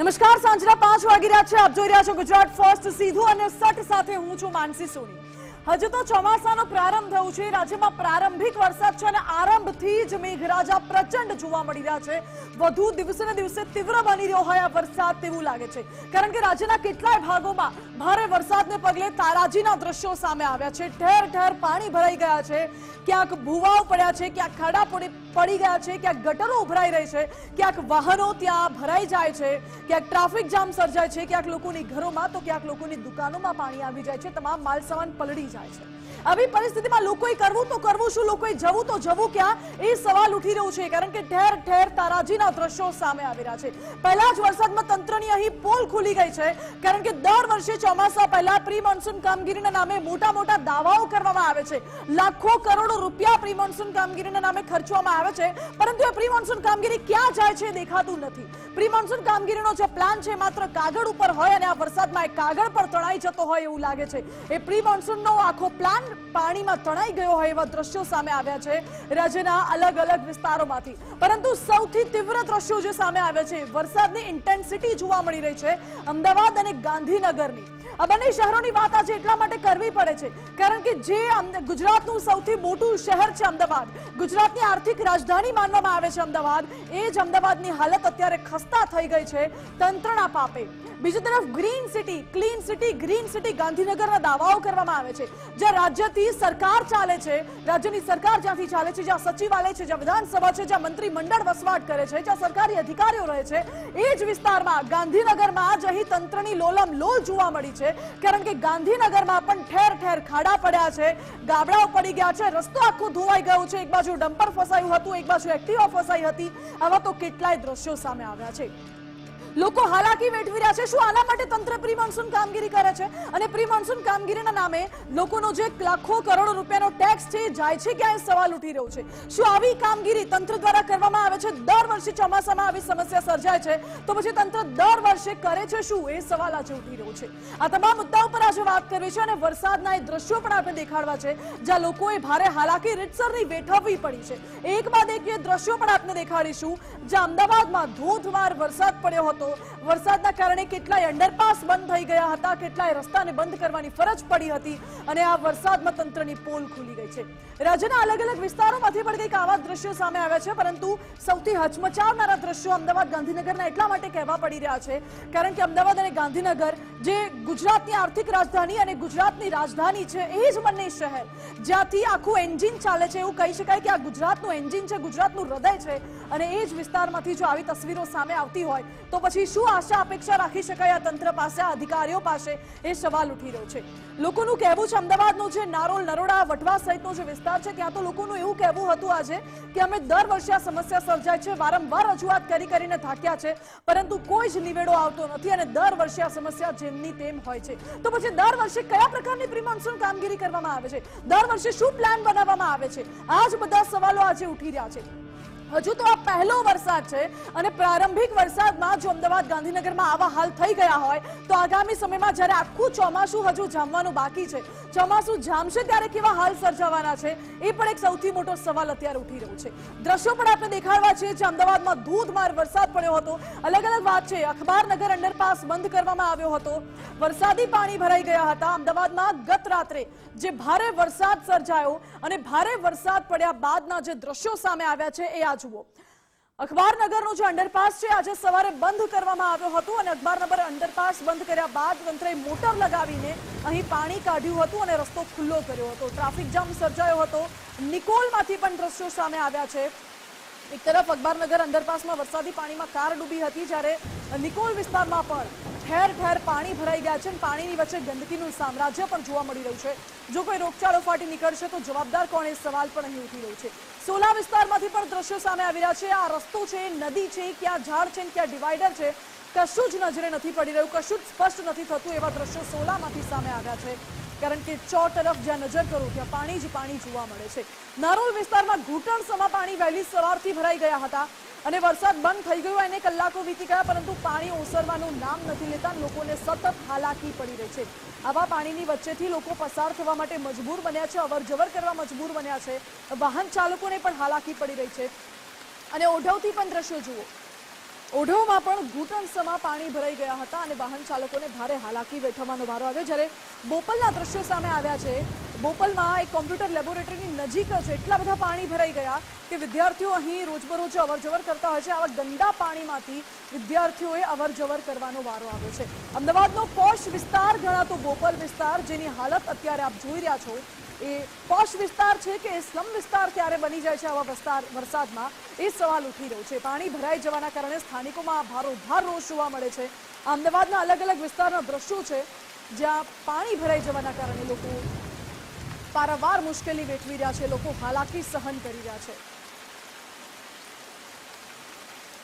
નમસ્કાર, સાંજના પાંચ વાગી રહ્યા છે. આપ જોઈ રહ્યા છો ગુજરાત ફર્સ્ટ સીધું અને સટ સાથે હું છું માનસી સોની. હજુ તો ચોમાસાનો પ્રારંભ થયો છે. રાજ્યમાં પ્રારંભિક વરસાદ છે અને આરંભથી જ મેઘરાજા પ્રચંડ જોવા મળી રહ્યા છે. વધુ દિવસે દિવસે તીવ્ર બની રહ્યો હોય આ વરસાદ તેવું લાગે છે. કારણ કે રાજ્યના કેટલાય ભાગોમાં ભારે વરસાદને પગલે તારાજીના દ્રશ્યો સામે આવ્યા છે. ઠેર ઠેર પાણી ભરાઈ ગયા છે. ક્યાંક ભૂવાઓ પડ્યા છે, ક્યાંક ખાડા પડી ગયા છે, ક્યાંક ગટરો ઉભરાઈ રહી છે, ક્યાંક વાહનો ત્યાં ભરાઈ જાય છે, ક્યાંક ટ્રાફિક જામ સર્જાય છે, ક્યાંક લોકોની ઘરોમાં તો ક્યાંક લોકોની દુકાનોમાં પાણી આવી જાય છે. તમામ માલ સામાન કરોડો રૂપિયા પ્રી મોન્સૂન કામગીરીના નામે ખર્ચવામાં આવે છે, પરંતુ પ્રી મોન્સૂન કામગીરી ક્યાં જાય છે દેખાતું નથી. પ્રી મોન્સૂન કામગીરીનો જે પ્લાન છે માત્ર કાગળ ઉપર હોય અને આ વરસાદમાં કાગળ પર તણાઈ જતો હોય એવું લાગે છે. એ પ્રી મોન્સૂનનો આખો પ્લાન પાણીમાં તણાઈ ગયો હોય એવા દ્રશ્યો સામે આવ્યા છે રાજ્યના અલગ અલગ વિસ્તારોમાંથી. પરંતુ સૌથી તીવ્ર દ્રશ્યો જે સામે આવ્યા છે, વરસાદની ઇન્ટેન્સિટી જોવા મળી રહી છે અમદાવાદ અને ગાંધીનગરની. આ બંને શહેરોની વાત આજે એટલા માટે કરવી પડે છે, કારણ કે જે ગુજરાતનું સૌથી મોટું શહેર છે અમદાવાદ, ગુજરાતની આર્થિક રાજધાની માનવામાં આવે છે અમદાવાદ, એ જ અમદાવાદની હાલત અત્યારે ખસ્તા થઈ ગઈ છે તંત્રના પાપે. બીજી તરફ green city clean city green city ગાંધીનગરના દાવાઓ કરવામાં આવે છે. જ્યાં રાજ્યથી સરકાર ચાલે છે, રાજ્યની સરકાર જ્યાંથી ચાલે છે, જ્યાં સચિવાલય છે, જ્યાં વિધાનસભા છે, જ્યાં મંત્રી મંડળ વસવાટ કરે છે, જ્યાં સરકારી અધિકારીઓ રહે છે, એ જ વિસ્તારમાં ગાંધીનગરમાં જ અહીં તંત્રની લોલમ લોલ જોવા મળી છે. કારણ કે ગાંધીનગરમાં પણ ઠેર ઠેર ખાડા પડ્યા છે, ગાબડાઓ પડી ગયા છે, રસ્તો આખો ધોવાઈ ગયો છે, એક બાજુ ડમ્પર ફસાયું હતું, એક બાજુ એક્ટિવા ફસાઈ હતી. આવા તો કેટલાય દ્રશ્યો સામે આવ્યા છે. લોકો હાલાકી વેઠવી રહ્યા છે. શું આના માટે તંત્ર પ્રી મોન્સૂન કામગીરી કરે છે? અને પ્રી મોન્સૂન કામગીરીના નામે લોકોનો જે લાખો કરોડો રૂપિયાનો ટેક્સ છે જાય છે ક્યાં સવાલ ઉઠી રહ્યો છે? શું આવી કામગીરી તંત્ર દ્વારા કરવામાં આવે છે? દર વર્ષે ચોમાસામાં આવી સમસ્યા સર્જાય છે? તો પછી તંત્ર દર વર્ષે કરે છે શું? એ સવાલ આજે ઉઠી રહ્યો છે. આ તમામ મુદ્દા ઉપર આજે વાત કરવી છે અને વરસાદના એ દ્રશ્યો પણ આપણે દેખાડવા છે, જ્યાં લોકોએ ભારે હાલાકી રીતસરની વેઠવવી પડી છે. એક બાદ એક દ્રશ્યો પણ આપને દેખાડીશું, જ્યાં અમદાવાદમાં ધોધમાર વરસાદ પડ્યો હતો. વરસાદના કારણે કેટલાય અંડરપાસ બંધ થઈ ગયા હતા, કેટલાય રસ્તાને બંધ કરવાની ફરજ પડી હતી અને આ વરસાદમાં તંત્રની પોલ ખુલી ગઈ છે. રાજ્યના અલગ અલગ વિસ્તારોમાંથી પણ કંઈક આવા દ્રશ્યો સામે આવ્યા છે, પરંતુ સૌથી હચમચાવનારા દ્રશ્યો અમદાવાદ ગાંધીનગરના એટલા માટે કહેવા પડી રહ્યા છે, કારણ કે અમદાવાદ અને ગાંધીનગર જે ગુજરાતની આર્થિક રાજધાની અને ગુજરાતની રાજધાની છે, એ જ બંને શહેર જ્યાંથી આખું એન્જિન ચાલે છે, એવું કહી શકાય કે આ ગુજરાતનું એન્જિન છે, ગુજરાતનું હૃદય છે અને એ જ વિસ્તારમાંથી જો આવી તસવીરો સામે આવતી હોય તો પછી શું આશા, અપેક્ષા રાખી શકાય આ તંત્ર પાસે? અધિકારીઓ પાસે એ સવાલ ઉઠી રહ્યો છે. લોકોનું કહેવું છે, અમદાવાદનો જે નારોલ નરોડા વટવા સહિતનો જે વિસ્તાર છે, ત્યાં તો લોકોનું એવું કહેવું હતું આજે કે અમે દર વર્ષે આ સમસ્યા સર્જાય છે, વારંવાર રજૂઆત કરી કરીને થાક્યા છે, પરંતુ કોઈ જ નિવેડો આવતો નથી અને દર વર્ષે આ સમસ્યા જેમની તેમ હોય છે. તો પછી દર વર્ષે કયા પ્રકારની પ્રી મોન્સૂન કામગીરી કરવામાં આવે છે? દર વર્ષે શું પ્લાન બનાવવામાં આવે છે? આ જ બધા સવાલો આજે ઉઠી રહ્યા છે. હજુ તો આ પહેલો વરસાદ છે અને પ્રારંભિક વરસાદમાં જો અમદાવાદ ગાંધીનગરમાં આવા હાલ થઈ ગયા હોય, તો આગામી સમયમાં જ્યારે આખું ચોમાસું હજુ જામવાનું બાકી છે ચોમાસું જામશે ત્યારે કેવા હાલ સર્જાવાના છે? એ પણ એક સૌથી મોટો સવાલ અત્યારે ઉઠી રહ્યો છે. દ્રશ્યો પણ આપણે દેખાડવા છે જે અમદાવાદમાં ધોધમાર વરસાદ પડ્યો હતો. અલગ અલગ વાત છે. અખબારનગર અંડરપાસ બંધ કરવામાં આવ્યો હતો. વરસાદી પાણી ભરાઈ ગયા હતા. અમદાવાદમાં ગત રાત્રે જે ભારે વરસાદ સર્જાયો અને ભારે વરસાદ પડ્યા બાદના જે દ્રશ્યો સામે આવ્યા છે, એ આ જુઓ. અખબારનગરનો જે અંડરપાસ છે, આજે સવારે બંધ કરવામાં આવ્યો હતો અને અખબારનગર અંડરપાસ બંધ કર્યા બાદ તંત્રએ મોટર લગાવીને અહીં પાણી કાઢ્યું હતું અને રસ્તો ખુલ્લો કર્યો હતો. ટ્રાફિક જામ સર્જાયો હતો. નિકોલમાંથી પણ દ્રશ્યો સામે આવ્યા છે. એક તરફ અખબારનગર અંડરપાસમાં વરસાદી પાણીમાં કાર ડૂબી હતી, જ્યારે નિકોલ વિસ્તારમાં પણ ઠેર ઠેર પાણી ભરાઈ ગયા છે અને પાણીની વચ્ચે ગંદકીનું સામ્રાજ્ય પણ જોવા મળી રહ્યું છે. જો કોઈ રોગચાળો ફાટી નીકળશે તો જવાબદાર કોણ એ સવાલ પણ અહીં ઉઠી રહ્યો છે. સોલા વિસ્તારમાંથી પણ દ્રશ્યો સામે આવી રહ્યા છે. આ રસ્તો છે, નદી છે, ક્યાં ઝાડ છે ક્યાં ડિવાઈડર છે, કશું જ નજરે નથી પડી રહ્યું, કશું જ સ્પષ્ટ નથી થતું એવા દ્રશ્યો સોલામાંથી સામે આવ્યા છે. કારણ કે ચો તરફ જ્યાં નજર કરો, ત્યાં પાણી જ પાણી જોવા મળે છે. નારોલ વિસ્તારમાં ઘૂંટણ સમા પાણી વહેલી સવારથી ભરાઈ ગયા હતા. અને વરસાદ બંધ થઈ ગયો એને કલાકો વીતી ગયા, પરંતુ પાણી ઓસરવાનું નામ નથી લેતા લોકોને સતત હાલાકી પડી રહી છે. આવા પાણીની વચ્ચેથી લોકો પસાર થવા માટે મજબૂર બન્યા છે, અવરજવર કરવા મજબૂર બન્યા છે. વાહન ચાલકોને પણ હાલાકી પડી રહી છે. અને ઓઢવથી પણ દ્રશ્યો જુઓ. ઓઢવમાં પણ ઘૂંટણસમાં પાણી ભરાઈ ગયા હતા અને વાહન ચાલકોને ભારે હાલાકી વેઠવાનો વારો આવ્યો, જ્યારે બોપલના દ્રશ્યો સામે આવ્યા છે. બોપલમાં એક કોમ્પ્યુટર લેબોરેટરીની નજીક જ એટલા બધા પાણી ભરાઈ ગયા કે વિદ્યાર્થીઓ અહીં રોજબરોજ અવરજવર કરતા હોય છે. આવા ગંદા પાણીમાંથી વિદ્યાર્થીઓએ અવરજવર કરવાનો વારો આવ્યો છે. અમદાવાદનો પોશ વિસ્તાર ગણાતો બોપલ વિસ્તાર, જેની હાલત અત્યારે આપ જોઈ રહ્યા છો એ પોશ વિસ્તાર છે કે સ્લમ વિસ્તાર ક્યારે બની જાય છે આવા વિસ્તાર વરસાદમાં? એ સવાલ ઉઠી રહ્યો છે. પાણી ભરાઈ જવાના કારણે સ્થાનિકોમાં ભારોભાર રોષ જોવા મળે છે. અમદાવાદના અલગ અલગ વિસ્તારના દ્રશ્યો છે, જ્યાં પાણી ભરાઈ જવાના કારણે લોકો પારાવાર મુશ્કેલી વેઠવી રહ્યા છે, લોકો હાલાકી સહન કરી રહ્યા છે.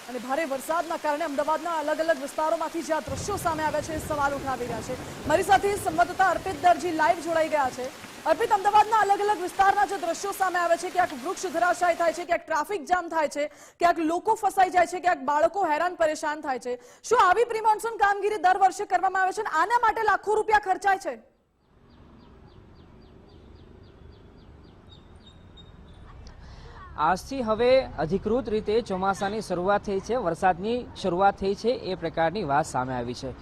અને ભારે વરસાદના કારણે અમદાવાદના અલગ અલગ વિસ્તારોમાંથી જે આ દ્રશ્યો સામે આવ્યા છે, સવાલ ઉઠાવી રહ્યા છે. મારી સાથે સંવાદદાતા અર્પિત દરજી લાઈવ જોડાઈ ગયા છે. અર્પિત અમદાવાદના અલગ અલગ વિસ્તારના જે દ્રશ્યો સામે આવે છે, ક્યાંક વૃક્ષ ધરાશાય થાય છે, ક્યાંક ટ્રાફિક જામ થાય છે, ક્યાંક લોકો ફસાઈ જાય છે, ક્યાંક બાળકો હેરાન પરેશાન થાય છે. શું આવી પ્રી મોન્સૂન કામગીરી દર વર્ષે કરવામાં આવે છે આના માટે લાખો રૂપિયા ખર્ચાય છે? આજથી હવે અધિકૃત રીતે ચોમાસાની શરૂઆત થઈ છે, વરસાદની શરૂઆત થઈ છે, એ પ્રકારની વાત સામે આવી છે.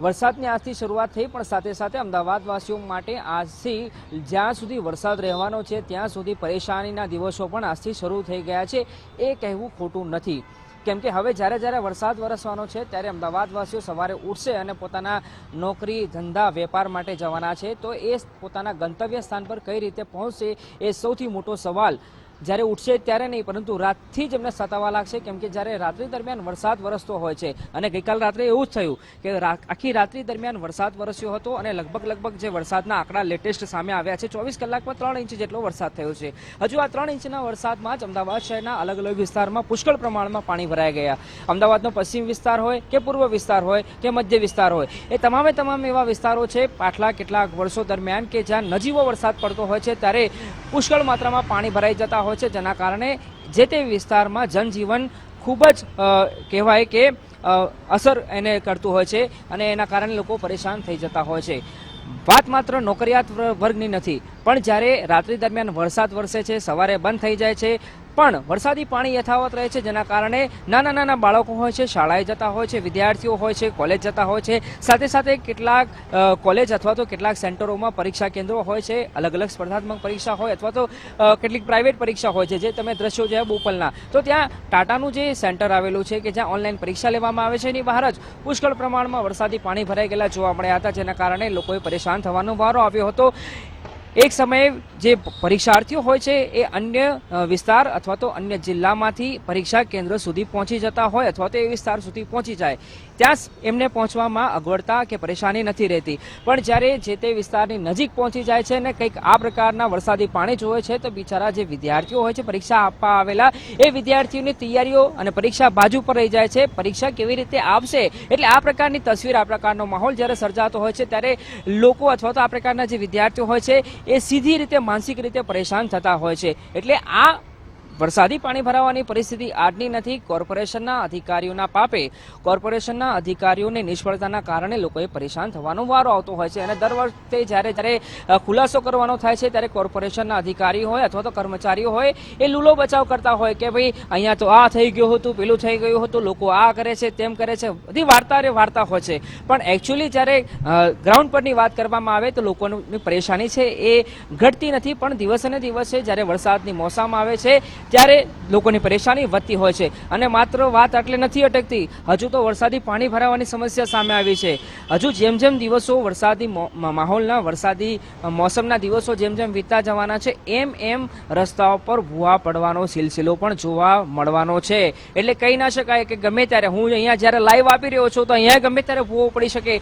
વરસાદની આજથી શરૂઆત થઈ, પણ સાથે સાથે અમદાવાદવાસીઓ માટે આજથી જ્યાં સુધી વરસાદ રહેવાનો છે, ત્યાં સુધી પરેશાનીના દિવસો પણ આજથી શરૂ થઈ ગયા છે. એ કહેવું ખોટું નથી. કેમ કે હવે જ્યારે જ્યારે વરસાદ વરસવાનો છે, ત્યારે અમદાવાદવાસીઓ સવારે ઉઠશે અને પોતાના નોકરી, ધંધા, વેપાર માટે જવાના છે. તો એ પોતાના ગંતવ્ય સ્થાન પર કઈ રીતે પહોંચશે, એ સૌથી મોટો સવાલ જ્યારે ઉઠશે ત્યારે નહીં, પરંતુ રાતથી જ એમને સતાવા લાગશે, કેમ કે જ્યારે રાત્રિ દરમિયાન વરસાદ વરસતો હોય છે. અને ગઈકાલ રાત્રે એવું જ થયું કે આખી રાત્રિ દરમિયાન વરસાદ વરસ્યો હતો અને લગભગ લગભગ જે વરસાદના આંકડા લેટેસ્ટ સામે આવ્યા છે, ચોવીસ કલાકમાં ત્રણ ઇંચ જેટલો વરસાદ થયો છે. હજુ આ ત્રણ ઇંચના વરસાદમાં જ અમદાવાદ શહેરના અલગ અલગ વિસ્તારમાં પુષ્કળ પ્રમાણમાં પાણી ભરાઈ ગયા. અમદાવાદનો પશ્ચિમ વિસ્તાર હોય કે પૂર્વ વિસ્તાર હોય કે મધ્ય વિસ્તાર હોય, એ તમામે તમામ એવા વિસ્તારો છે, પાછલા કેટલાક વર્ષો દરમિયાન કે જ્યાં નજીવો વરસાદ પડતો હોય છે, ત્યારે પુષ્કળ માત્રામાં પાણી ભરાઈ જતા હોય છે, જેના કારણે જે તે વિસ્તારમાં જનજીવન ખૂબ જ કહેવાય કે અસર એને કરતું હોય છે અને એના કારણે લોકો પરેશાન થઈ જતા હોય છે. વાત માત્ર નોકરિયાત વર્ગની નથી, પણ જ્યારે રાત્રિ દરમિયાન વરસાદ વરસે છે, સવારે બંધ થઈ જાય છે પણ વરસાદી પાણી યથાવત રહે છે, જેના કારણે નાના નાના બાળકો હોય છે, શાળાએ જતા હોય છે, વિદ્યાર્થીઓ હોય છે, કોલેજ જતા હોય છે. સાથે સાથે કેટલાક કોલેજ અથવા તો કેટલાક સેન્ટરોમાં પરીક્ષા કેન્દ્રો હોય છે અલગ અલગ સ્પર્ધાત્મક પરીક્ષા હોય અથવા તો કેટલીક પ્રાઇવેટ પરીક્ષા હોય છે, જે તમે દ્રશ્યો જોયા બોપલના. તો ત્યાં ટાટાનું જે સેન્ટર આવેલું છે કે જ્યાં ઓનલાઈન પરીક્ષા લેવામાં આવે છે, એની બહાર જ પુષ્કળ પ્રમાણમાં વરસાદી પાણી ભરાઈ ગયેલા જોવા મળ્યા હતા, જેના કારણે લોકોએ પરેશાન થવાનો વારો આવ્યો હતો. એક સમયે જે પરીક્ષાર્થીઓ હોય છે, એ અન્ય વિસ્તાર અથવા તો અન્ય જિલ્લામાંથી પરીક્ષા કેન્દ્ર સુધી પહોંચી જતા હોય અથવા તો એ વિસ્તાર સુધી પહોંચી જાય. ત્યાં એમને પહોંચવામાં અગવડતા કે પરેશાની નથી રહેતી. પણ જ્યારે જે તે વિસ્તારની નજીક પહોંચી જાય છે ને કંઈક આ પ્રકારના વરસાદી પાણી જોવે છે, તો બિચારા જે વિદ્યાર્થીઓ હોય છે, પરીક્ષા આપવા આવેલા, એ વિદ્યાર્થીઓની તૈયારીઓ અને પરીક્ષા બાજુ પર રહી જાય છે. પરીક્ષા કેવી રીતે આપશે એટલે આ પ્રકારની તસવીર, આ પ્રકારનો માહોલ જ્યારે સર્જાતો હોય છે, ત્યારે લોકો અથવા તો આ પ્રકારના જે વિદ્યાર્થીઓ હોય છે, એ સીધી રીતે, માનસિક રીતે પરેશાન થતા હોય છે. એટલે આ વરસાદી પાણી ભરાવાની પરિસ્થિતિ આજની નથી. કોર્પોરેશનના અધિકારીઓના પાપે કોર્પોરેશનના અધિકારીઓની નિષ્ફળતાના કારણે લોકોએ પરેશાન થવાનો વારો આવતો હોય છે અને દર વખતે જ્યારે જ્યારે ખુલાસો કરવાનો થાય છે ત્યારે કોર્પોરેશનના અધિકારી હોય અથવા તો કર્મચારીઓ હોય એ લૂલો બચાવ કરતા હોય કે ભાઈ અહીંયા તો આ થઈ ગયું હતું, પેલું થઈ ગયું હતું, લોકો આ કરે છે, તેમ કરે છે. બધી વાર્તા રે વાર્તા હોય છે. પણ એકચ્યુઅલી જ્યારે ગ્રાઉન્ડ પરની વાત કરવામાં આવે તો લોકોની પરેશાની છે એ ઘટતી નથી. પણ દિવસે ને દિવસે જ્યારે વરસાદની મોસમ આવે છે ત્યારે લોકોની પરેશાની વધતી હોય છે. અને માત્ર વાત આટલે નથી અટકતી, હજુ તો વરસાદી પાણી ભરાવાની સમસ્યા સામે આવી છે. હજુ જેમ જેમ દિવસો વરસાદી માહોલના વરસાદી મોસમના દિવસો જેમ જેમ વીતતા જવાના છે, એમ એમ રસ્તાઓ પર ભૂવા પડવાનો સિલસિલો પણ જોવા મળવાનો છે. એટલે કહી ના શકાય કે ગમે ત્યારે હું અહીંયા જ્યારે લાઈવ આપી રહ્યો છું, તો અહીંયા ગમે ત્યારે ભૂવો પડી શકે.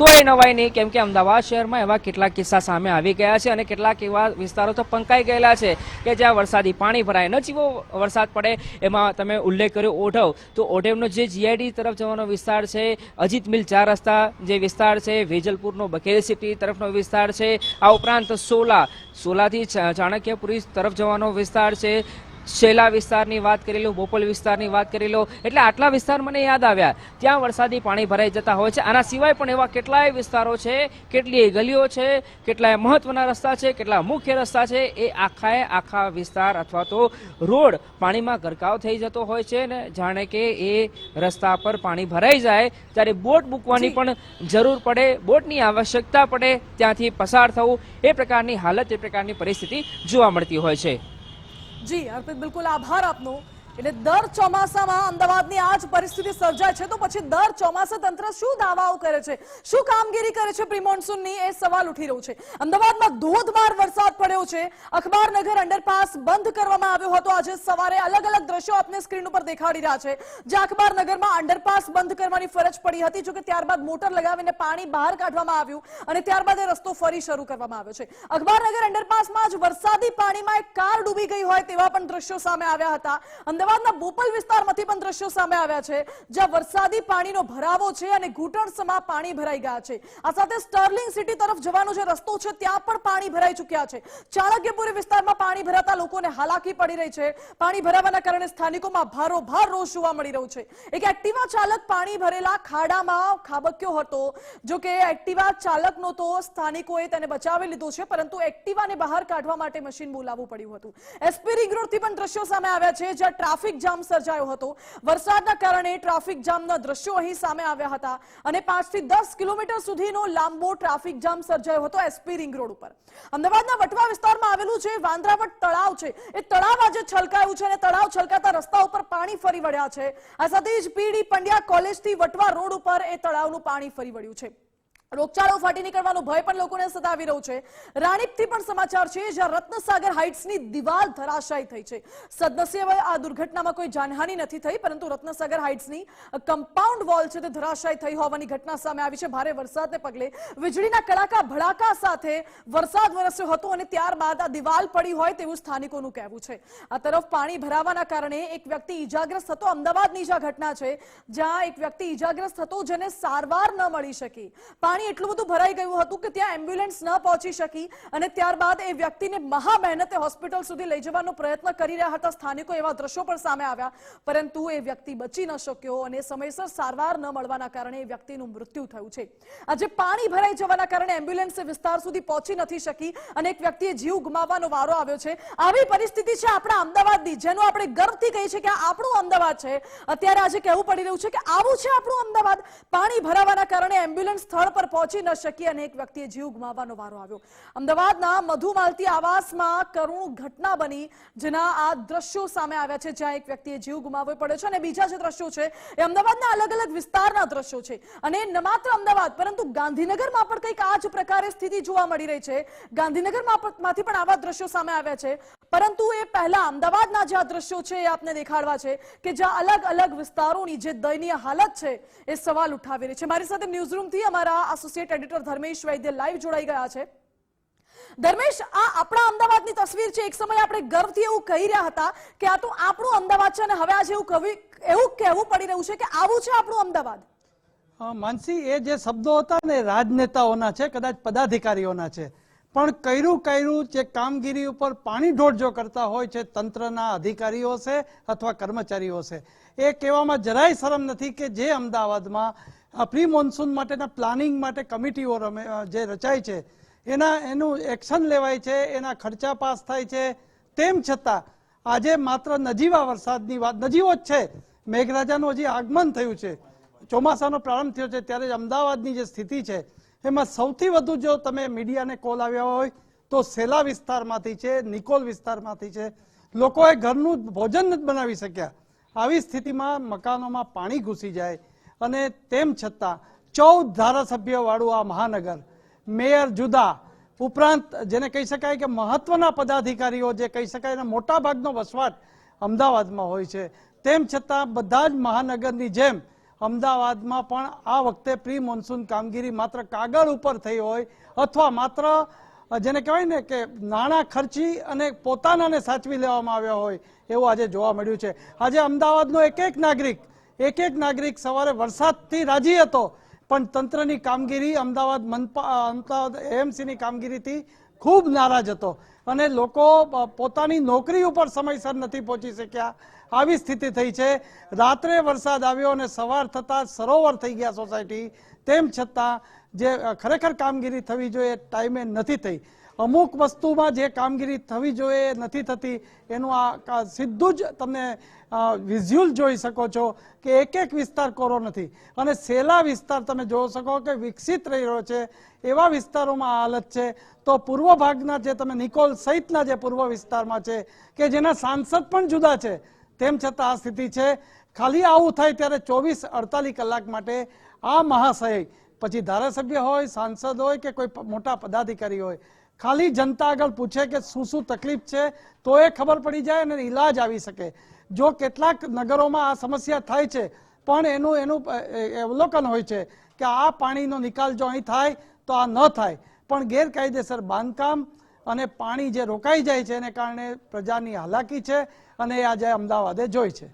તો એ નવાય નહીં, કેમ કે અમદાવાદ શહેરમાં એવા કેટલાક કિસ્સા સામે આવી ગયા છે અને કેટલાક એવા વિસ્તારો તો પંકાઈ ગયેલા છે કે જ્યાં વરસાદી પાણી ભરાય. નજીવો વરસાદ પડે એમાં તમે ઉલ્લેખ કર્યો ઓઢવ. તો ઓઢવનો જે જીઆઈડી તરફ જવાનો વિસ્તાર છે, અજીત મિલ ચાર રસ્તા જે વિસ્તાર છે, વેજલપુરનો બકેલ સિટી તરફનો વિસ્તાર છે, આ ઉપરાંત સોલા. સોલાથી ચાણક્યપુરી તરફ જવાનો વિસ્તાર છે. શેલા વિસ્તારની વાત કરી લો બોપલ વિસ્તારની વાત કરી લો એટલે આટલા વિસ્તાર મને યાદ આવ્યા. ત્યાં વરસાદી પાણી ભરાઈ જતા હોય છે. આના સિવાય પણ એવા કેટલાય વિસ્તારો છે કેટલીય ગલીઓ છે કેટલાય મહત્વના રસ્તા છે કેટલા મુખ્ય રસ્તા છે એ આખાએ આખા વિસ્તાર અથવા તો રોડ પાણીમાં ગરકાવ થઈ જતો હોય છે ને જાણે કે એ રસ્તા પર પાણી ભરાઈ જાય. ત્યારે બોટ મૂકવાની પણ જરૂર પડે બોટની આવશ્યકતા પડે ત્યાંથી પસાર થવું એ પ્રકારની હાલત એ પ્રકારની પરિસ્થિતિ જોવા મળતી હોય છે. જી અર્પિત બિલકુલ આભાર આપનો. એટલે દર ચોમાસામાં અમદાવાદની આ જ પરિસ્થિતિ સર્જાય છે. તો પછી દર ચોમાસે તંત્ર શું દાવાઓ કરે છે? શું કામગીરી કરે છે પ્રિમોન્સૂનની? એ સવાલ ઉઠી રહ્યો છે. અમદાવાદમાં ધોધમાર વરસાદ પડ્યો છે. અખબારનગર અંડરપાસ બંધ કરવામાં આવ્યો હતો. આજે સવારે અલગ અલગ દ્રશ્યો આપને સ્ક્રીન ઉપર દેખાડી રહ્યા છે. જે અખબારનગરમાં અંડરપાસ બંધ કરવાની ફરજ પડી હતી, જોકે ત્યારબાદ મોટર લગાવીને પાણી બહાર કાઢવામાં આવ્યું અને ત્યારબાદ એ રસ્તો ફરી શરૂ કરવામાં આવ્યો છે. અખબારનગર અંડરપાસમાં જ વરસાદી પાણીમાં એક કાર ડૂબી ગઈ હોય તેવા પણ દ્રશ્યો સામે આવ્યા હતા. અમદાવાદના બોપલ વિસ્તારમાંથી પણ દ્રશ્યો સામે આવ્યા છે, જ્યાં વરસાદી પાણીનો ભરાવો છે અને ઘૂંટણસમાં પાણી ભરાઈ ગયા છે. આ સાથે સ્ટર્લિંગ સિટી તરફ જવાનો જે રસ્તો છે, ત્યાં પણ પાણી ભરાઈ ચૂક્યા છે. ચાણક્યપુરી વિસ્તારમાં પાણી ભરાતા લોકોને હાલાકી પડી રહી છે. પાણી ભરાવાના કારણે સ્થાનિકોમાં ભારોભાર રોષ જોવા મળી રહ્યો છે. એક એક્ટિવા ચાલક પાણી ભરેલા ખાડામાં ખાબક્યો હતો. જો કે એક્ટિવા ચાલકનો તો સ્થાનિકોએ તેને બચાવી લીધો છે, પરંતુ એક્ટિવાને બહાર કાઢવા માટે મશીન બોલાવવું પડ્યું હતું. એસપી રિંગ રોડથી પણ દ્રશ્યો સામે આવ્યા છે, જ્યાં ટ્રાફિક જામ સર્જાયો હતો. વરસાદના કારણે ટ્રાફિક જામના દ્રશ્યો અહીં સામે આવ્યા હતા અને પાંચથી દસ કિલોમીટર સુધીનો લાંબો ટ્રાફિક જામ સર્જાયો હતો એસપી રિંગ રોડ ઉપર. અમદાવાદના વટવા વિસ્તારમાં આવેલું છે વાંદરાવટ તળાવ છે, એ તળાવ આજે છલકાયું છે અને તળાવ છલકાતા રસ્તા ઉપર પાણી ફરી વળ્યા છે. આ સાથે જ પીડી પંડ્યા કોલેજથી વટવા રોડ ઉપર એ તળાવનું પાણી ફરી વળ્યું છે. રોગચાળો ફાટી નીકળવાનો ભય પણ લોકોને સતાવી રહ્યો છે. રાણીપથી પણ સમાચાર છે, જ્યાં રત્નસાગર હાઇટ્સની દિવાલ ધરાશાયી થઈ છે. સદનસીબે આ દુર્ઘટનામાં કોઈ જાનહાની નથી થઈ, પરંતુ રત્નસાગર હાઇટ્સની કમ્પાઉન્ડ વોલ છે તે ધરાશાયી થઈ હોવાની ઘટના સામે આવી છે. ભારે વરસાદને પગલે વીજળીના કડાકા ભડાકા સાથે વરસાદ વરસ્યો હતો અને ત્યારબાદ આ દિવાલ પડી હોય તેવું સ્થાનિકોનું કહેવું છે. આ તરફ પાણી ભરાવાના કારણે એક વ્યક્તિ ઈજાગ્રસ્ત હતો. અમદાવાદની જ ઘટના છે, જ્યાં એક વ્યક્તિ ઈજાગ્રસ્ત હતો જેને સારવાર ન મળી શકી. પાણી એટલું બધું ભરાઈ ગયું હતું કે ત્યાં એમ્બ્યુલન્સ ન પહોંચી શકી અને ત્યારબાદ એ વ્યક્તિને મહા મહેનતે હોસ્પિટલ સુધી લઈ જવાનો પ્રયત્ન કરી રહ્યા હતા. સ્થાનિકો એવા દ્રશ્યો પણ સામે આવ્યા. પરંતુ એ વ્યક્તિ બચી ન શક્યો અને સમયસર સારવાર ન મળવાના કારણે એ વ્યક્તિનું મૃત્યુ થયું છે. આજે પાણી ભરાઈ જવાના કારણે એમ્બ્યુલન્સ વિસ્તાર સુધી પહોંચી નથી શકી અને એક વ્યક્તિએ જીવ ગુમાવવાનો વારો આવ્યો છે. આવી પરિસ્થિતિ છે આપણા અમદાવાદની, જેનું આપણે ગર્વથી કહી છીએ કે આપણું અમદાવાદ છે. અત્યારે આજે કહેવું પડી રહ્યું છે કે આવું છે આપણું અમદાવાદ? પાણી ભરાવાના કારણે એમ્બ્યુલન્સ સ્થળ પર પહોંચી ન શકી અને એક વ્યક્તિએ જીવ ગુમાવવાનો વારો આવ્યો. અમદાવાદના મધુમાલતી આવાસમાં કરુણ ઘટના બની, જેના આ દ્રશ્યો સામે આવ્યા છે, જ્યાં એક વ્યક્તિએ જીવ ગુમાવવો પડ્યો છે અને બીજા જે દ્રશ્યો છે, એ અમદાવાદના અલગ અલગ વિસ્તારના દ્રશ્યો છે. અને ન માત્ર અમદાવાદ, પરંતુ ગાંધીનગરમાં પણ કંઈક આ જ પ્રકારે સ્થિતિ જોવા મળી રહી છે. ગાંધીનગરમાં માંથી પણ આવા દ્રશ્યો સામે આવ્યા છે. પરંતુ એ પહેલા અમદાવાદના જે આ દ્રશ્યો છે એ આપને દેખાડવા છે કે જ્યાં અલગ અલગ વિસ્તારોની જે દયનીય હાલત છે એ સવાલ ઉઠાવી રહી છે. મારી સાથે ન્યૂઝરૂમથી અમારા associate editor Dharmesh Vaidya live જોડાઈ ગયા છે. ધર્મેશ, આ આપણા અમદાવાદની તસવીર છે. એક સમયે આપણે ગર્વથી એવું કહી રહ્યા હતા કે આ તો આપણું અમદાવાદ છે અને હવે આજે એવું કહેવું એવું કહેવું પડી રહ્યું છે કે આવું છે આપણું અમદાવાદ. માનસી, એ જે શબ્દો હતા ને રાજનેતાઓના છે, કદાચ પદાધિકારીઓના છે પણ કર્યું કર્યું જે કામગીરી ઉપર પાણી ઢોળજો કરતા હોય છે, તંત્રના અધિકારીઓ છે અથવા કર્મચારીઓ છે, એ કહેવામાં જરાય શરમ નથી કે જે અમદાવાદમાં પ્રી મોન્સૂન માટેના પ્લાનિંગ માટે કમિટીઓ રમે જે રચાય છે, એના, એનું એક્શન લેવાય છે, એના ખર્ચા પાસ થાય છે, તેમ છતાં આજે માત્ર નજીવા વરસાદની વાત, નજીવો જ છે. મેઘરાજાનું હજી આગમન થયું છે. ચોમાસાનો પ્રારંભ થયો છે, ત્યારે અમદાવાદની જે સ્થિતિ છે એમાં સૌથી વધુ જો તમે મીડિયાને કોલ આવ્યા હોય, તો સેલા વિસ્તારમાંથી છે, નિકોલ વિસ્તારમાંથી છે. લોકોએ ઘરનું ભોજન નથી બનાવી શક્યા. આવી સ્થિતિમાં મકાનોમાં પાણી ઘૂસી જાય. અને તેમ છતાં ચૌદ ધારાસભ્યવાળું આ મહાનગર, મેયર જુદા. ઉપરાંત જેને કહી શકાય કે મહત્વના પદાધિકારીઓ જે કહી શકાય એના મોટા ભાગનો વસવાટ અમદાવાદમાં હોય છે. તેમ છતાં બધા જ મહાનગરની જેમ અમદાવાદમાં પણ આ વખતે પ્રી મોન્સૂન કામગીરી માત્ર કાગળ ઉપર થઈ હોય અથવા માત્ર જેને કહેવાય ને કે નાણાં ખર્ચી અને પોતાનાને સાચવી લેવામાં આવ્યા હોય એવું આજે જોવા મળ્યું છે. આજે અમદાવાદનો એક એક નાગરિક, એક એક નાગરિક સવારે વરસાદથી રાજી હતો, પણ તંત્રની કામગીરી અમદાવાદ મનપા અમદાવાદ એએમસીની કામગીરીથી ખૂબ નારાજ હતો. અને લોકો પોતાની નોકરી ઉપર સમયસર નથી પહોંચી શક્યા. આવી સ્થિતિ થઈ છે. રાત્રે વરસાદ આવ્યો અને સવાર થતાં સરોવર થઈ ગયા સોસાયટી. તેમ છતાં, જે ખરેખર કામગીરી થવી જોઈએ ટાઈમે નથી થઈ. અમુક વસ્તુમાં જે કામગીરી થવી જોઈએ, નથી થતી, એનું આ સીધું જ તમને વિઝ્યુઅલ જોઈ શકો છો કે એક એક વિસ્તાર કોરો નથી. અને સેલા વિસ્તાર તમે જોઈ શકો કે વિકસિત રહી રહ્યો છે, એવા વિસ્તારોમાં હાલત છે. તો પૂર્વ ભાગના જે તમે નિકોલ સહિતના જે પૂર્વ વિસ્તારમાં છે, કે જેના સાંસદ પણ જુદા છે, તેમ છતાં આ સ્થિતિ છે. ખાલી આવું થાય ત્યારે ચોવીસ અડતાલીસ કલાક માટે આ મહાશય, પછી ધારાસભ્ય હોય, સાંસદ હોય કે કોઈ મોટા પદાધિકારી હોય ખાલી જનતા આગળ પૂછે કે શું શું તકલીફ છે, તો એ ખબર પડી જાય અને ઈલાજ આવી શકે. જો કેટલાક નગરોમાં આ સમસ્યા થાય છે, પણ એનું એનું અવલોકન હોય છે કે આ પાણીનો નિકાલ જો અહીં થાય, તો આ ન થાય. પણ ગેરકાયદેસર બાંધકામ અને પાણી જે રોકાઈ જાય છે, એને કારણે પ્રજાની હાલાકી છે અને આજે અમદાવાદે જોઈ છે.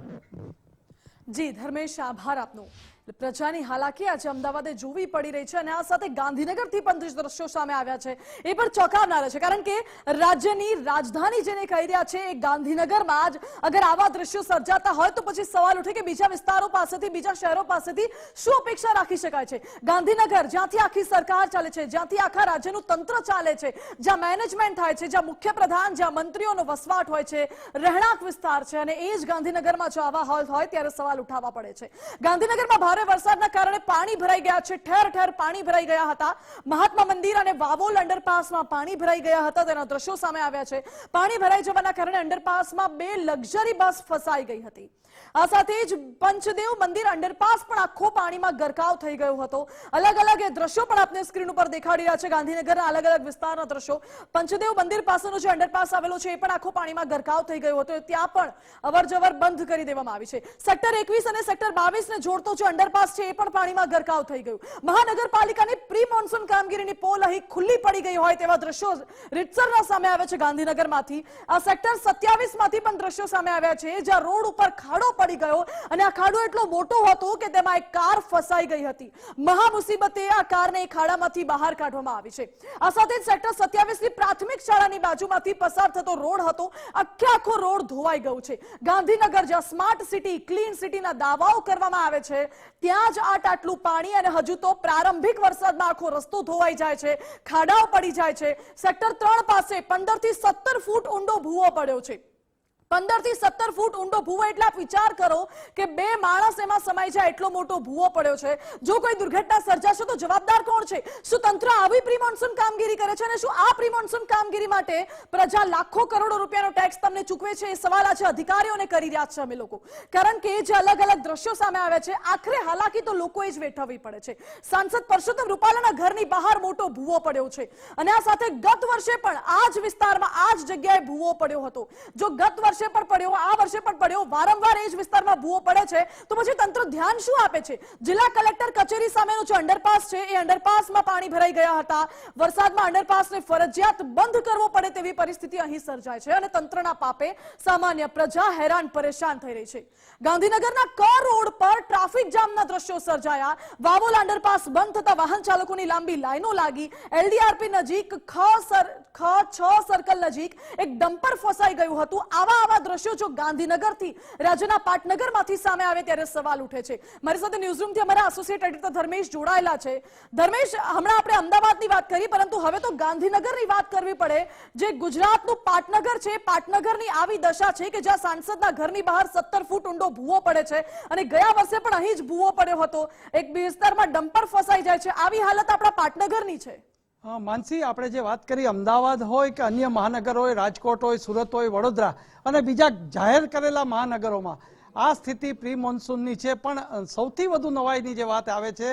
જી, ધર્મેશ, આભાર આપનો. પ્રજાની હાલાકી આજે અમદાવાદે જોવી પડી રહી છે અને આ સાથે ગાંધીનગરથી પણ દ્રશ્યો સામે આવ્યા છે. એ પણ ચોંકાવનારા છે, કારણ કે રાજ્યની રાજધાની જેને કહી રહ્યા છે, એ ગાંધીનગરમાં જ અગર આવા દ્રશ્યો સર્જાતા હોય તો પછી સવાલ ઉઠે કે બીજા વિસ્તારો પાસેથી, બીજા શહેરો પાસેથી શું અપેક્ષા રાખી શકાય છે? ગાંધીનગર, જ્યાંથી આખી સરકાર ચાલે છે, જ્યાંથી આખા રાજ્યનું તંત્ર ચાલે છે, જ્યાં મેનેજમેન્ટ થાય છે, જ્યાં મુખ્ય પ્રધાન, જ્યાં મંત્રીઓનો વસવાટ હોય છે, રહેણાંક વિસ્તાર છે અને એ જ ગાંધીનગરમાં જો આવા હોલ હોય ત્યારે સવાલ ઉઠાવવા પડે છે. ગાંધીનગરમાં ભારે વરસાદના કારણે પાણી ભરાઈ ગયા છે. ઠેર ઠેર પાણી ભરાઈ ગયા હતા. મહાત્મા મંદિર અને વાવોલ અંડરપાસમાં પાણી ભરાઈ ગયા હતા. તેના દ્રશ્યો સામે આવ્યા છે. પાણી ભરાઈ જવાના કારણે અંડરપાસમાં બે લક્ઝરી બસ ફસાઈ ગઈ હતી. આ સાથે જ પંચદેવ મંદિર અંડરપાસ પણ આખો પાણીમાં ગરકાવ થઈ ગયો હતો. અલગ અલગ એ દ્રશ્યો પણ આપને સ્ક્રીન ઉપર દેખાડી રહ્યા છે. ગાંધીનગરના અલગ અલગ વિસ્તારના દ્રશ્યો. પંચદેવ મંદિર પાસેનો જે અંડરપાસ આવેલો છે, એ પણ આખો પાણીમાં ગરકાવ થઈ ગયો હતો. ત્યાં પણ અવરજવર બંધ કરી દેવામાં આવી છે. સેક્ટર એકવીસ અને સેક્ટર બાવીસ ને જોડતો જે અંડરપાસ છે, એ પણ પાણીમાં ગરકાવ થઈ ગયું. મહાનગરપાલિકાની પ્રી મોન્સૂન કામગીરીની પોલ અહીં ખુલ્લી પડી ગઈ હોય તેવા દ્રશ્યો રીતસરના સામે આવે છે ગાંધીનગરમાંથી. આ સેક્ટર સત્યાવીસમાંથી પણ દ્રશ્યો સામે આવ્યા છે, જ્યાં રોડ ઉપર ખાડો પડી ગયો અને આ ખાડો એટલો મોટો હતો કે તેમાં એક કાર ફસાઈ ગઈ હતી. મહા મુસીબતે આ કારને એ ખાડામાંથી બહાર કાઢવામાં આવી છે. આ સાથે સેક્ટર સત્યાવીસની પ્રાથમિક શાળાની બાજુમાંથી પસાર થતો રોડ હતો, આખે આખો રોડ ધોવાઈ ગયો છે. ગાંધીનગર જ્યાં સ્માર્ટ સિટી ક્લીન સિટીના દાવાઓ કરવામાં આવે છે ત્યાં જ આટ આટલું પાણી અને હજુ તો પ્રારંભિક વરસાદમાં આખો રસ્તો ધોવાઈ જાય છે, ખાડાઓ પડી જાય છે. સેક્ટર ત્રણ પાસે પંદરથી સત્તર ફૂટ ઊંડો ભૂવો પડ્યો છે. પંદરથી સત્તર ફૂટ ઊંડો ભૂવો એટલે વિચાર કરો કે બે માણસ એમાં સમાઈ જાય એટલો મોટો ભૂવો પડ્યો છે. જો કોઈ દુર્ઘટના સર્જાશે તો જવાબદાર કોણ છે? શું તંત્ર આવી પ્રી કામગીરી કરે છે અને શું આ પ્રી કામગીરી માટે પ્રજા લાખો કરોડો રૂપિયાનો ટેક્સ તમને ચૂકવે છે? એ સવાલ આજે અધિકારીઓને કરી રહ્યા છે અમે લોકો. કારણ કે જે અલગ અલગ દ્રશ્યો સામે આવ્યા છે. આખરે હાલાકી તો લોકોએ જ વેઠવવી પડે છે. સાંસદ પરસોત્તમ રૂપાલાના ઘરની બહાર મોટો ભૂવો પડ્યો છે. અને આ સાથે ગત વર્ષે પણ આ જ વિસ્તારમાં આ જ જગ્યાએ ભૂવો પડ્યો હતો. જો ગત વર્ષે પણ પડ્યો, આ વર્ષે પણ પડ્યો. વારંવાર એ જ વિસ્તારમાં ભૂવો પડે છે. તો પછી તંત્ર ધ્યાન શું આપે છે? જિલ્લા કલેક્ટર કચેરી સામેનો જે અંડરપાસ છે, એ અંડરપાસમાં પાણી ભરાઈ ગયા હતા. વરસાદમાં અંડરપાસને ફરજિયાત બંધ કરવો પડે તેવી પરિસ્થિતિ અહીં સર્જાય છે અને તંત્રના પાપે સામાન્ય પ્રજા હેરાન પરેશાન થઈ રહી છે. ગાંધીનગરના ક રોડ પર ટ્રાફિક જામના દ્રશ્યો સર્જાયા. વાવોલ અંડરપાસ બંધ થતા વાહન ચાલકોની લાંબી લાઈનો લાગી. એલડીઆરપી નજીક ખ સર, ખ છ સર્કલ નજીક એક ડમ્પર ફસાઈ ગયું હતું. આવા આવા દ્રશ્યો જો ગાંધીનગરથી, રાજ્યના પાટનગરમાંથી સામે આવે ત્યારે સવાલ ઉઠે છે. મારી સાથે ન્યૂઝરૂમથી અમારા એસોસિએટ એડિટર ધર્મેશ જોડાયેલા છે. ધર્મેશ, હમણાં આપણે અમદાવાદની વાત કરી, પરંતુ હવે તો ગાંધીનગરની વાત કરવી પડે. જે ગુજરાતનું પાટનગર છે, પાટનગરની આવી દશા છે કે જ્યાં સાંસદના ઘરની બહાર સત્તર ફૂટ ઊંડો ભૂવો પડે છે અને ગયા વર્ષે પણ અહીં જ ભૂવો પડ્યો હતો. એક વિસ્તારમાં ડમ્પર ફસાઈ જાય છે. આવી હાલત આપણા પાટનગરની છે. માનસી, આપણે જે વાત કરી, અમદાવાદ હોય કે અન્ય મહાનગર હોય, રાજકોટ હોય, સુરત હોય, વડોદરા અને બીજા જાહેર કરેલા મહાનગરોમાં, આ સ્થિતિ પ્રી મોન્સૂનની છે. પણ સૌથી વધુ નવાઈની જે વાત આવે છે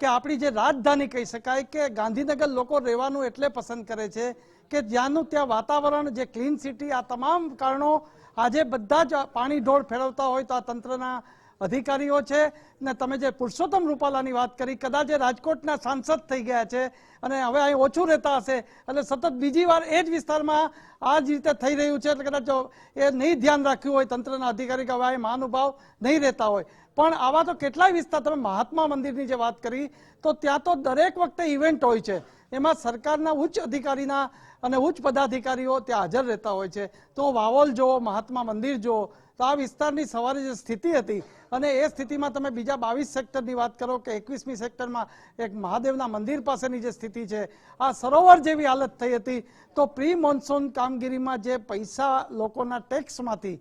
કે આપણી જે રાજધાની કહી શકાય કે ગાંધીનગર લોકો રહેવાનું એટલે પસંદ કરે છે કે જ્યાંનું ત્યાં વાતાવરણ, જે ક્લીન સિટી આ તમામ કારણો આજે બધા જ પાણી ઢોળ ફેરવતા હોય તો આ તંત્રના અધિકારીઓ છે ને તમે જે પુરુષોત્તમ રૂપાલાની વાત કરી, કદાચ એ રાજકોટના સાંસદ થઈ ગયા છે અને હવે અહીં ઓછું રહેતા હશે. એટલે સતત બીજી વાર એ જ વિસ્તારમાં આ જ રીતે થઈ રહ્યું છે. એટલે કદાચ એ નહીં ધ્યાન રાખ્યું હોય, તંત્રના અધિકારી કે હવે અહીં મહાનુભાવ નહીં રહેતા હોય. પણ આવા તો કેટલાય વિસ્તાર, તમે મહાત્મા મંદિરની જે વાત કરી, તો ત્યાં તો દરેક વખતે ઇવેન્ટ હોય છે. એમાં સરકારના ઉચ્ચ અધિકારીના અને ઉચ્ચ પદાધિકારીઓ ત્યાં હાજર રહેતા હોય છે. તો વાવોલ જુઓ, મહાત્મા મંદિર જુઓ, તો આ વિસ્તારની સવારે જે સ્થિતિ હતી અને એ સ્થિતિમાં તમે બીજા બાવીસ સેક્ટરની વાત કરો કે એકવીસમી સેક્ટરમાં એક મહાદેવના મંદિર પાસેની જે સ્થિતિ છે, આ સરોવર જેવી હાલત થઈ હતી, તો પ્રી મોન્સૂન કામગીરીમાં જે પૈસા લોકોના ટેક્સમાંથી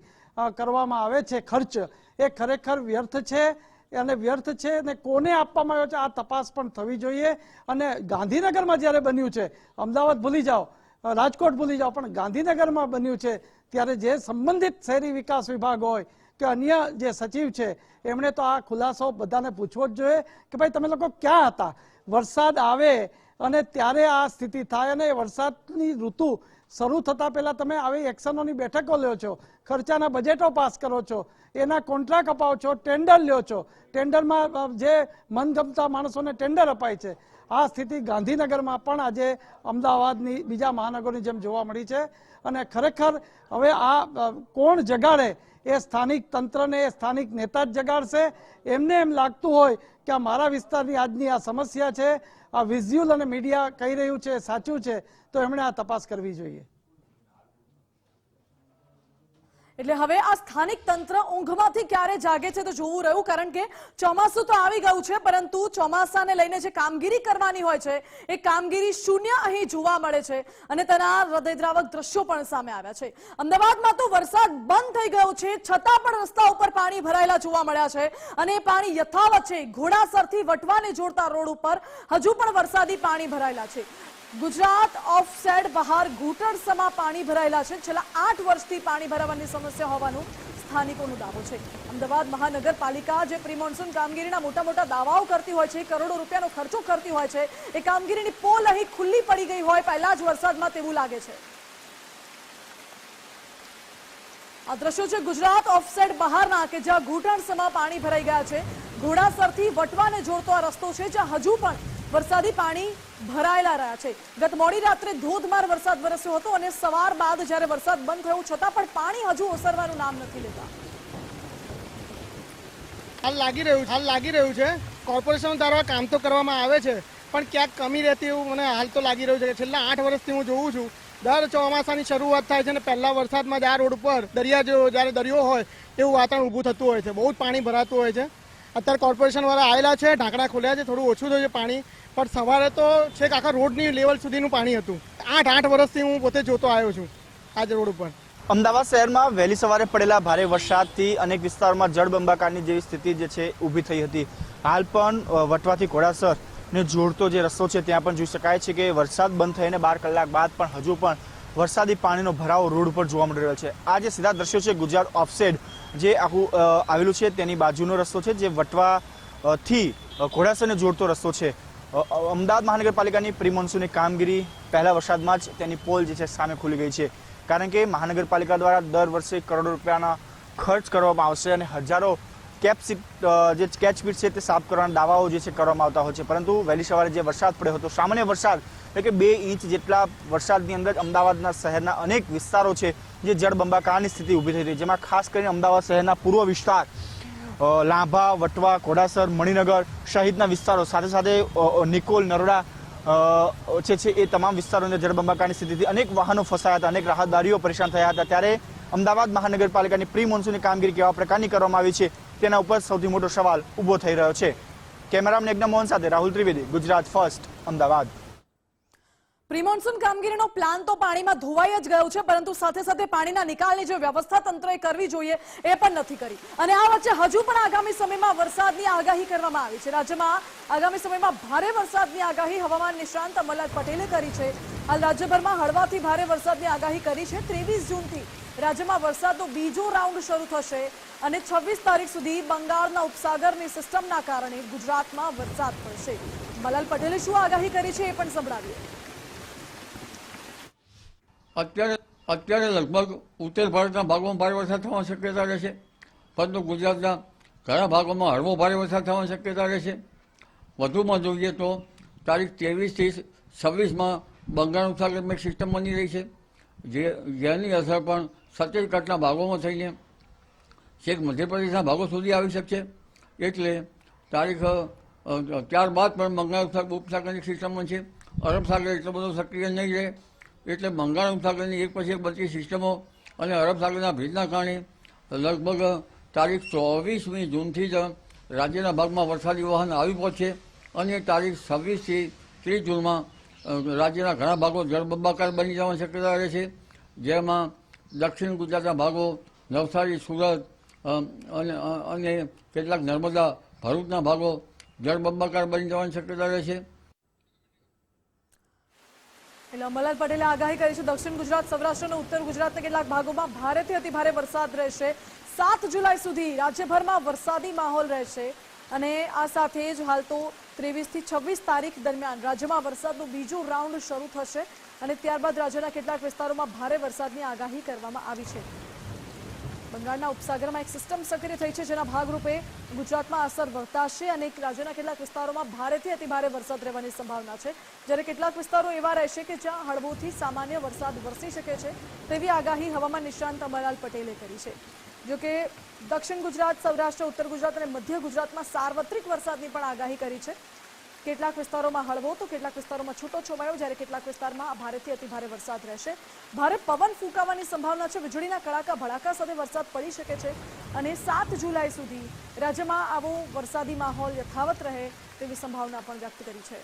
કરવામાં આવે છે ખર્ચ, એ ખરેખર વ્યર્થ છે? અને વ્યર્થ છે અને કોને આપવામાં આવ્યો છે? આ તપાસ પણ થવી જોઈએ. અને ગાંધીનગરમાં જ્યારે બન્યું છે, અમદાવાદ ભૂલી જાઓ રાજકોટ ભૂલી જાઓ, પણ ગાંધીનગરમાં બન્યું છે, ત્યારે જે સંબંધિત શહેરી વિકાસ વિભાગ હોય કે અન્ય જે સચિવ છે, એમણે તો આ ખુલાસો બધાને પૂછવો જ જોઈએ કે ભાઈ તમે લોકો ક્યાં હતા? વરસાદ આવે અને ત્યારે આ સ્થિતિ થાય અને વરસાદની ઋતુ શરૂ થતા પહેલા તમે આવી એક્શનોની બેઠકો લ્યો છો, ખર્ચાના બજેટો પાસ કરો છો, એના કોન્ટ્રાક્ટ અપાવો છો, ટેન્ડર લ્યો છો. ટેન્ડરમાં જે મનગમતા માણસોને ટેન્ડર અપાય છે આ સ્થિતિ ગાંધીનગરમાં પણ આજે અમદાવાદની બીજા મહાનગરોની જેમ જોવા મળી છે. અને ખરેખર હવે આ કોણ જગાડે એ સ્થાનિક તંત્રને, એ સ્થાનિક નેતા જ જગાડશે? એમને એમ લાગતું હોય કે આ મારા વિસ્તારની આજની આ સમસ્યા છે, આ વિઝ્યુઅલ અને મીડિયા કહી રહ્યું છે, સાચું છે, તો એમણે આ તપાસ કરવી જોઈએ. એટલે હવે આ સ્થાનિક તંત્ર ઊંઘમાંથી ક્યારે જાગે છે તો જોવું રહ્યું, કારણ કે ચોમાસું તો આવી ગયું છે, પરંતુ ચોમાસાને લઈને જે કામગીરી કરવાની હોય છે, એ કામગીરી શૂન્ય અહીં જોવા મળે છે અને તેના હૃદયદ્રાવક દ્રશ્યો પણ સામે આવ્યા છે. અમદાવાદમાં તો વરસાદ બંધ થઈ ગયો છે, છતાં પણ રસ્તા ઉપર પાણી ભરાયેલા જોવા મળ્યા છે અને એ પાણી યથાવત છે, ઘોડાસરથી વટવાને જોડતા રોડ ઉપર હજુ પણ વરસાદી પાણી ભરાયેલા છે. ગુજરાત ઓફસેડ બહાર ઘૂંટણસમાં પાણી ભરાયેલા છે. છેલ્લા આઠ વર્ષથી પાણી ભરાવાની સમસ્યા હોવાનું સ્થાનિકોનો દાવો છે. અમદાવાદ મહાનગરપાલિકા જે પ્રિમોન્સૂન કામગીરીના મોટા મોટા દાવાઓ કરતી હોય છે, કરોડો રૂપિયાનો ખર્ચો કરતી હોય છે, એ કામગીરીની પોલ અહીં ખુલ્લી પડી ગઈ હોય, પહેલા જ વરસાદમાં તેવું લાગે છે. આ દ્રશ્યો છે ગુજરાત ઓફસેડ બહારના, કે જ્યાં ઘૂંટણસમાં પાણી ભરાઈ ગયા છે. ઘોડાસરથી વટવાને જોડતો આ રસ્તો છે, જ્યાં હજુ પણ વરસાદી પાણી ભરાયેલા રહ્યા છે. ગત મોડી રાત્રે ધોધમાર વરસાદ વરસ્યો હતો અને સવાર બાદ જ્યારે વરસાદ બંધ થયો છતાં પણ પાણી હજુ ઓસરવાનું નામ નથી લેતા. હાલ લાગી રહ્યું હાલ લાગી રહ્યું છે. કોર્પોરેશન દ્વારા કામ તો કરવામાં આવે છે, પણ ક્યાંક કમી રહેતી એવું મને હાલ તો લાગી રહ્યું છે છેલ્લા આઠ વર્ષથી હું જોઉં છું, દર ચોમાસાની શરૂઆત થાય છે અને પહેલા વરસાદમાં જ રોડ પર દરિયા જેવો જ્યારે દરિયો હોય એવું વાતાવરણ ઊભું થતું હોય છે, બહુ જ પાણી ભરાતું હોય છે. અત્યારે કોર્પોરેશન વાળા આવેલા છે, ઢાંકણા ખોલ્યા છે, થોડું ઓછું થયું છે પાણી, પણ સવારે તો છેક આખા રોડની લેવલ સુધીનું પાણી હતું. આઠ આઠ વર્ષથી હું પોતે જોતો આવ્યો છું આજ રોડ ઉપર. અમદાવાદ શહેરમાં વહેલી સવારે પડેલા ભારે વરસાદથી અનેક વિસ્તારોમાં જળબંબાકારની જેવી સ્થિતિ જે છે ઊભી થઈ હતી. હાલ પણ વટવાથી ઘોડાસર ને જોડતો જે રસ્તો છે ત્યાં પણ જોઈ શકાય છે કે વરસાદ બંધ થઈને બાર કલાક બાદ પણ હજુ પણ વરસાદી પાણીનો ભરાવો રોડ ઉપર જોવા મળી રહ્યો છે. આ જે સીધા દ્રશ્યો છે, ગુજરાત ઓફસેડ જે આખું આવેલું છે તેની બાજુનો રસ્તો છે જે વટવા અ, થી અ, ઘોડાસરને જોડતો રસ્તો છે. અમદાવાદ મહાનગરપાલિકાની પ્રી મોન્સૂનની કામગીરી પહેલા વરસાદમાં જ તેની પોલ જે છે સામે ખુલી ગઈ છે. કારણ કે મહાનગરપાલિકા દ્વારા દર વર્ષે કરોડો રૂપિયાના ખર્ચ કરવામાં આવશે અને હજારો કેપસીટ જે કેચપીટ છે તે સાફ કરવાના દાવાઓ જે છે કરવામાં આવતા હોય છે. પરંતુ વહેલી સવારે જે વરસાદ પડ્યો હતો, સામાન્ય વરસાદ એટલે કે બે ઇંચ જેટલા વરસાદની અંદર અમદાવાદના શહેરના અનેક વિસ્તારો છે જે જળબંબાકારની સ્થિતિ ઊભી થઈ રહી જેમાં ખાસ કરીને અમદાવાદ શહેરના પૂર્વ વિસ્તાર લાંભા, વટવા, ઘોડાસર, મણિનગર સહિતના વિસ્તારો, સાથે સાથે નિકોલ, નરોડા છે છે એ તમામ વિસ્તારોની જળબંબાકારની સ્થિતિથી અનેક વાહનો ફસાયા હતા, અનેક રાહતદારીઓ પરેશાન થયા હતા. ત્યારે અમદાવાદ મહાનગરપાલિકાની પ્રી મોન્સૂનની કામગીરી કેવા પ્રકારની કરવામાં આવી છે તેના ઉપર સૌથી મોટો સવાલ ઊભો થઈ રહ્યો છે. કેમેરામેન એકદમ મોહન સાથે રાહુલ ત્રિવેદી, ગુજરાત ફર્સ્ટ, અમદાવાદ. પ્રિમોન્સૂન કામગીરીનો પ્લાન તો પાણીમાં ધોવાઈ જ ગયો છે, પરંતુ સાથે સાથે પાણીના નિકાલની જે વ્યવસ્થા તંત્રએ કરવી જોઈએ એ પણ નથી કરી. અને આ વચ્ચે હજુ પણ આગામી સમયમાં વરસાદની આગાહી કરવામાં આવી છે. રાજ્યમાં આગામી સમયમાં ભારે વરસાદની આગાહી, હવામાન નિષ્ણાંત અમરલાલ પટેલે કરી છે. હાલ રાજ્યભરમાં હળવાથી ભારે વરસાદની આગાહી કરી છે. ત્રેવીસ જૂનથી રાજ્યમાં વરસાદનો બીજો રાઉન્ડ શરૂ થશે. અને છવ્વીસ તારીખ સુધી બંગાળના ઉપસાગરની સિસ્ટમના કારણે ગુજરાતમાં વરસાદ પડશે. મલાલ પટેલે શું આગાહી કરી છે એ પણ સંભળાવીએ. અત્યારે અત્યારે લગભગ ઉત્તર ભારતના ભાગોમાં ભારે વરસાદ થવાની શક્યતા રહેશે, પરંતુ ગુજરાતના ઘણા ભાગોમાં હળવો ભારે વરસાદ થવાની શક્યતા રહેશે. વધુમાં જોઈએ તો તારીખ ત્રેવીસથી છવ્વીસમાં બંગાળ ઉપસાગરમાં એક સિસ્ટમ બની રહી છે, જે, જેની અસર પણ છત્તીસગઢના ભાગોમાં થઈને છેક મધ્યપ્રદેશના ભાગો સુધી આવી શકશે એટલે તારીખ ત્યારબાદ પણ બંગાળ ઉપસાગરની સિસ્ટમ છે. અરબ સાગર એટલો બધો સક્રિય નહીં રહે. એટલે બંગાળ ઉપસાગરની એક પછી એક બધી સિસ્ટમો અને અરબ સાગરના કારણે લગભગ તારીખ ચોવીસમી જૂનથી જ રાજ્યના ભાગમાં વરસાદી વાહન આવી પહોંચશે અને તારીખ છવ્વીસથી ત્રીસ જૂનમાં રાજ્યના ઘણા ભાગો જળબંબાકાર બની જવાની શક્યતા રહે છે. જેમાં દક્ષિણ ગુજરાતના ભાગો નવસારી, સુરત અને અને કેટલાક નર્મદા ભરૂચના ભાગો જળબંબાકાર બની જવાની શક્યતા રહેશે એટલે અંબાલાલ પટેલે આગાહી કરી છે, દક્ષિણ ગુજરાત, સૌરાષ્ટ્ર અને ઉત્તર ગુજરાતના કેટલાક ભાગોમાં ભારેથી અતિભારે વરસાદ રહેશે. સાત જુલાઈ સુધી રાજ્યભરમાં વરસાદી માહોલ રહેશે. અને આ સાથે જ હાલ તો ત્રેવીસથી છવ્વીસ તારીખ દરમિયાન રાજ્યમાં વરસાદનું બીજું રાઉન્ડ શરૂ થશે. અને ત્યારબાદ રાજ્યના કેટલાક વિસ્તારોમાં ભારે વરસાદની આગાહી કરવામાં આવી છે. બંગાળના ઉપસાગરમાં એક સિસ્ટમ સક્રિય થઈ છે જેના ભાગરૂપે ગુજરાતમાં અસર વર્તાશે અને રાજ્યના કેટલાક વિસ્તારોમાં ભારેથી અતિભારે વરસાદ રહેવાની સંભાવના છે. જ્યારે કેટલાક વિસ્તારો એવા રહેશે કે જ્યાં હળવોથી સામાન્ય વરસાદ વરસી શકે છે, તેવી આગાહી હવામાન નિષ્ણાંત અંબાલાલ પટેલે કરી છે. જોકે દક્ષિણ ગુજરાત, સૌરાષ્ટ્ર, ઉત્તર ગુજરાત અને મધ્ય ગુજરાતમાં સાર્વત્રિક વરસાદની પણ આગાહી કરી છે. કેટલાક વિસ્તારોમાં હળવો તો કેટલાક વિસ્તારોમાં છૂટો છવાયો, જ્યારે કેટલાક વિસ્તારમાં ભારેથી અતિભારે વરસાદ રહેશે. ભારે પવન ફૂંકાવાની સંભાવના છે. વીજળીના કડાકા, ભડાકા સાથે વરસાદ પડી શકે છે અને સાત જુલાઈ સુધી રાજ્યમાં આવો વરસાદી માહોલ યથાવત રહે તેવી સંભાવના પણ વ્યક્ત કરી છે.